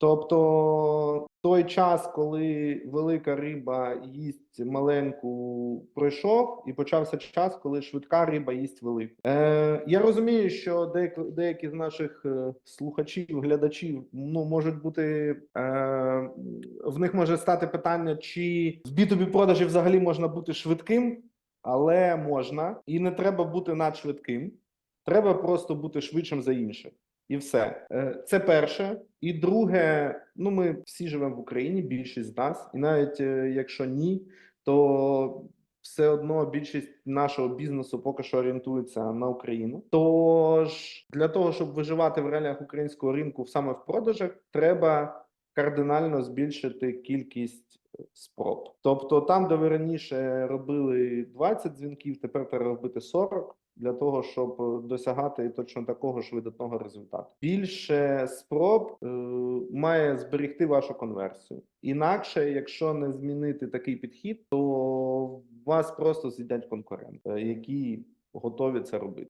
Тобто той час, коли велика риба їсть маленьку, пройшов, і почався час, коли швидка риба їсть велику. Е, я розумію, що деякі, деякі з наших е, слухачів, глядачів, ну можуть бути е, в них може стати питання, чи в B2B продажі взагалі можна бути швидким, але можна, і не треба бути надшвидким. Треба просто бути швидшим за інших. І все Е, це перше. І друге, ну ми всі живемо в Україні, більшість з нас, і навіть е, якщо ні, то все одно більшість нашого бізнесу поки що орієнтується на Україну. Тож для того, щоб виживати в реаліях українського ринку саме в продажах, треба кардинально збільшити кількість е, спроб. Тобто, там, де ви раніше робили 20 дзвінків, тепер треба робити 40 для того, щоб е, досягати точно такого ж видатного результату. Більше спроб е, має зберегти вашу конверсію. Інакше, якщо не змінити такий підхід, то вас просто з'їдять конкуренти, е, які готові це робити.